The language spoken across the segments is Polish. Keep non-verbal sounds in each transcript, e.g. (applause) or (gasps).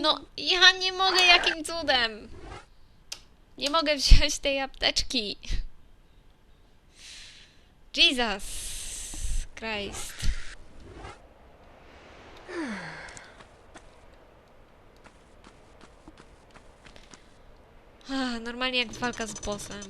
No, ja nie mogę jakim cudem. Nie mogę wziąć tej apteczki. Jesus Christ. Ah, Normalnie jak walka z bossem.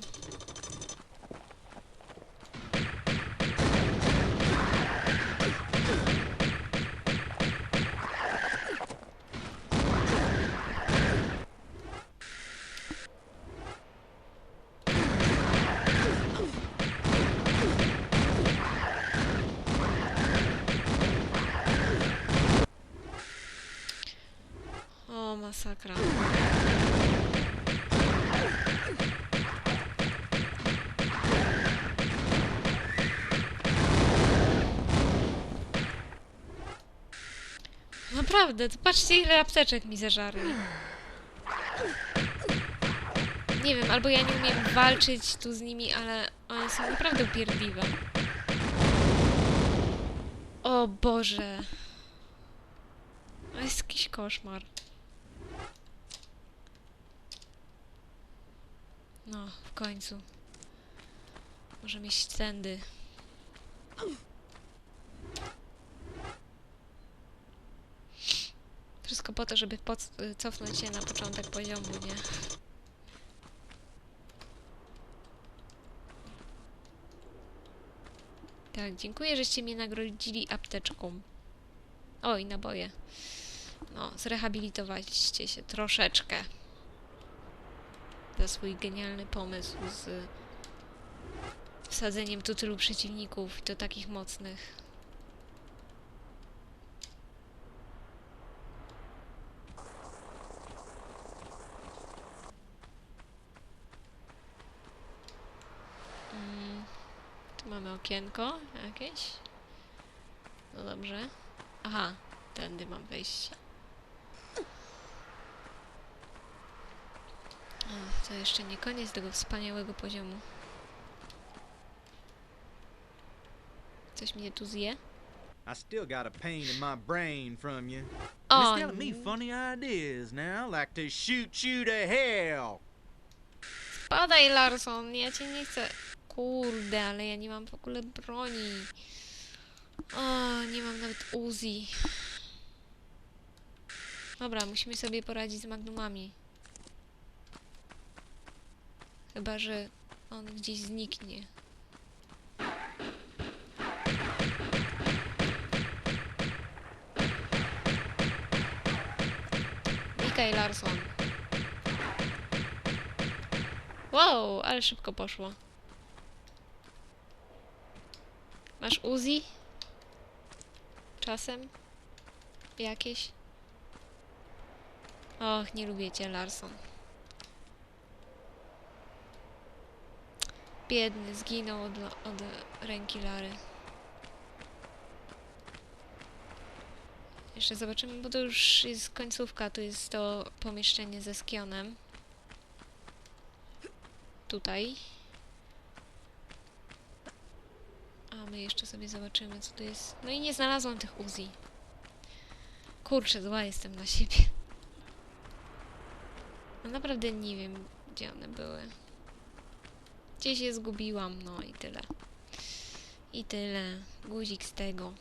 O, masakra. Naprawdę, to patrzcie ile apteczek mi zażarli. Nie wiem, albo ja nie umiem walczyć tu z nimi, ale one są naprawdę upierdliwe. O Boże. To jest jakiś koszmar. No, w końcu. Możemy iść tędy. Wszystko po to, żeby cofnąć się na początek poziomu, nie? Tak, dziękuję, żeście mnie nagrodzili apteczką. Oj, naboje. No, zrehabilitowaliście się troszeczkę. Za swój genialny pomysł z wsadzeniem tu tylu przeciwników i to takich mocnych. Mm, tu mamy okienko jakieś. No dobrze. Aha, tędy mam wejście. O, to jeszcze nie koniec tego wspaniałego poziomu. Coś mnie tu zje? I still got a pain in my brain from you. O, And it's telling me funny ideas now, like to shoot you to hell. Spadaj, Larson, ja cię nie chcę. Kurde, ale ja nie mam w ogóle broni. O, nie mam nawet Uzi. Dobra, musimy sobie poradzić z magnumami. Chyba, że on gdzieś zniknie. Znikaj, Larson. Wow, ale szybko poszło. Masz Uzi? Czasem? Jakieś? Och, nie lubię cię, Larson. Biedny, zginął od, od ręki Lary. Jeszcze zobaczymy, bo to już jest końcówka. Tu jest to pomieszczenie ze skionem tutaj. A my jeszcze sobie zobaczymy, co tu jest. No i nie znalazłam tych Uzi. Kurczę, zła jestem na siebie. No naprawdę nie wiem, gdzie one były. Gdzieś je zgubiłam, no i tyle. I tyle. Guzik z tego.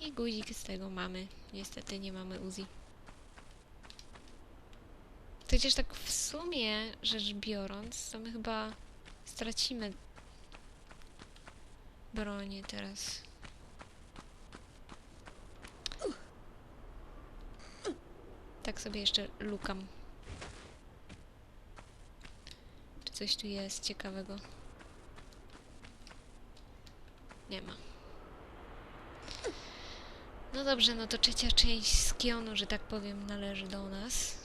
I guzik z tego mamy. Niestety nie mamy Uzi. Chociaż tak w sumie rzecz biorąc, to my chyba stracimy bronię teraz. Tak sobie jeszcze lukam. Czy coś tu jest ciekawego? Nie ma. No dobrze, no to trzecia część z Kionu, że tak powiem, należy do nas.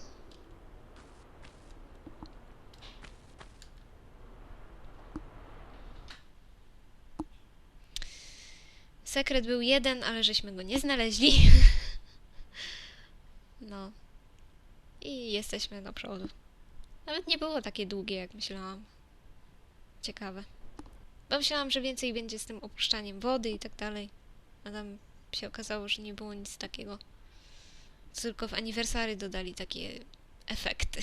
Sekret był jeden, ale żeśmy go nie znaleźli. (laughs) No. I jesteśmy do przodu. Nawet nie było takie długie, jak myślałam. Ciekawe. Bo myślałam, że więcej będzie z tym opuszczaniem wody i tak dalej. A tam się okazało, że nie było nic takiego. Tylko w aniversary dodali takie efekty.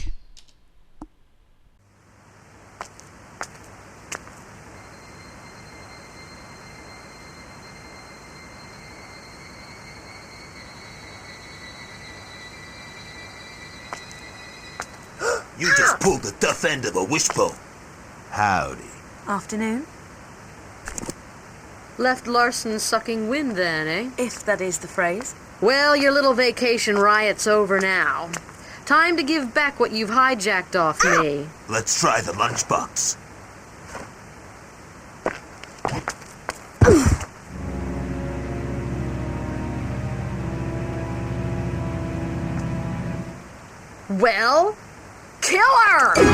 You just pulled the tough end of a wishbone. Howdy. Afternoon, Left Larson sucking wind then, eh? if that is the phrase. Well, your little vacation riot's over now. Time to give back what you've hijacked off me. (gasps) Let's try the lunchbox. Well, killer!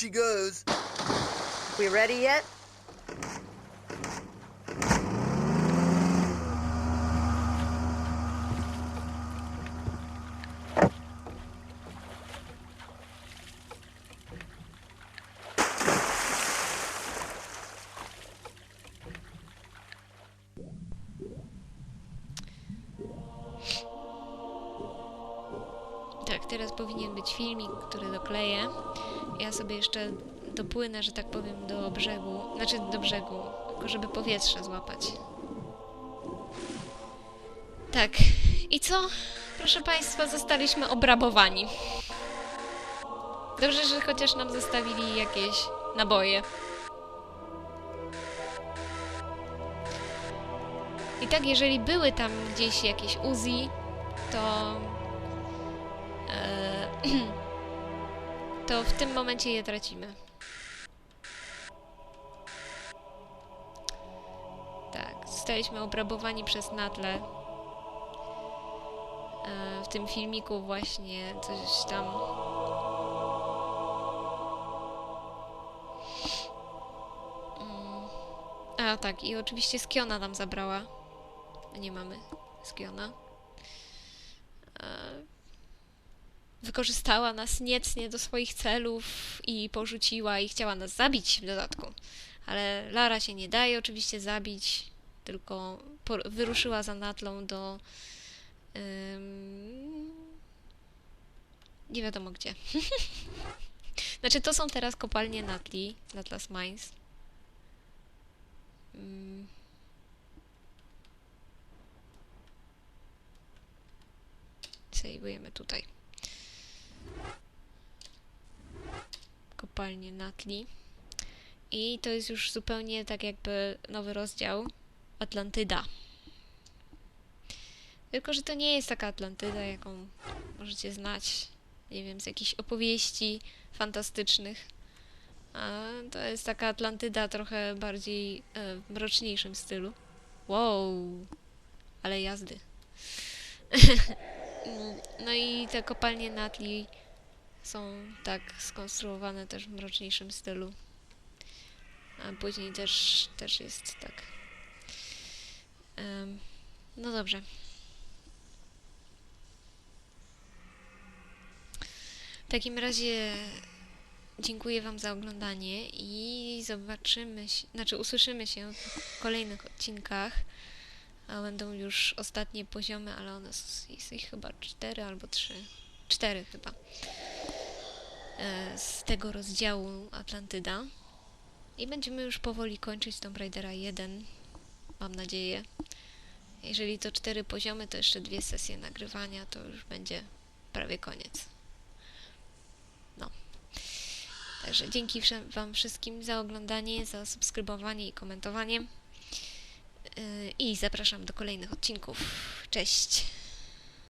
She goes. We ready yet? Tak, teraz powinien być filmik, który dokleję. Ja sobie jeszcze dopłynę, że tak powiem, do brzegu. Znaczy do brzegu, tylko żeby powietrze złapać. Tak. I co? Proszę Państwa, zostaliśmy obrabowani. Dobrze, że chociaż nam zostawili jakieś naboje. I tak, jeżeli były tam gdzieś jakieś Uzi, to e, (clears throat) to w tym momencie je tracimy. Tak, zostaliśmy obrabowani przez Natle. E, w tym filmiku właśnie coś tam. Mm. A tak, i oczywiście Skiona nam zabrała. Nie mamy Skiona. E, wykorzystała nas niecnie do swoich celów i porzuciła i chciała nas zabić w dodatku. Ale Lara się nie daje oczywiście zabić, tylko wyruszyła za Natlą do... ym, nie wiadomo gdzie. (laughs) znaczy, to są teraz kopalnie Natli, Natlas Mines. Ym. Sejwujemy tutaj. Kopalnię Natli. I to jest już zupełnie tak jakby nowy rozdział Atlantyda. Tylko, że to nie jest taka Atlantyda, jaką możecie znać, nie wiem, z jakichś opowieści fantastycznych. A to jest taka Atlantyda trochę bardziej e, w mroczniejszym stylu. Wow, ale jazdy. (laughs) No i te kopalnie Natli są tak skonstruowane też w mroczniejszym stylu. A później też, też jest tak. Em, no dobrze. W takim razie dziękuję Wam za oglądanie i zobaczymy się, znaczy usłyszymy się w kolejnych odcinkach. A będą już ostatnie poziomy, ale one jest ich chyba cztery albo trzy. Cztery chyba. E, Z tego rozdziału Atlantyda. I będziemy już powoli kończyć Tomb Raidera 1. Mam nadzieję. Jeżeli to cztery poziomy, to jeszcze dwie sesje nagrywania, to już będzie prawie koniec. No. Także dzięki Wam wszystkim za oglądanie, za subskrybowanie i komentowanie. Yy, I zapraszam do kolejnych odcinków. Cześć!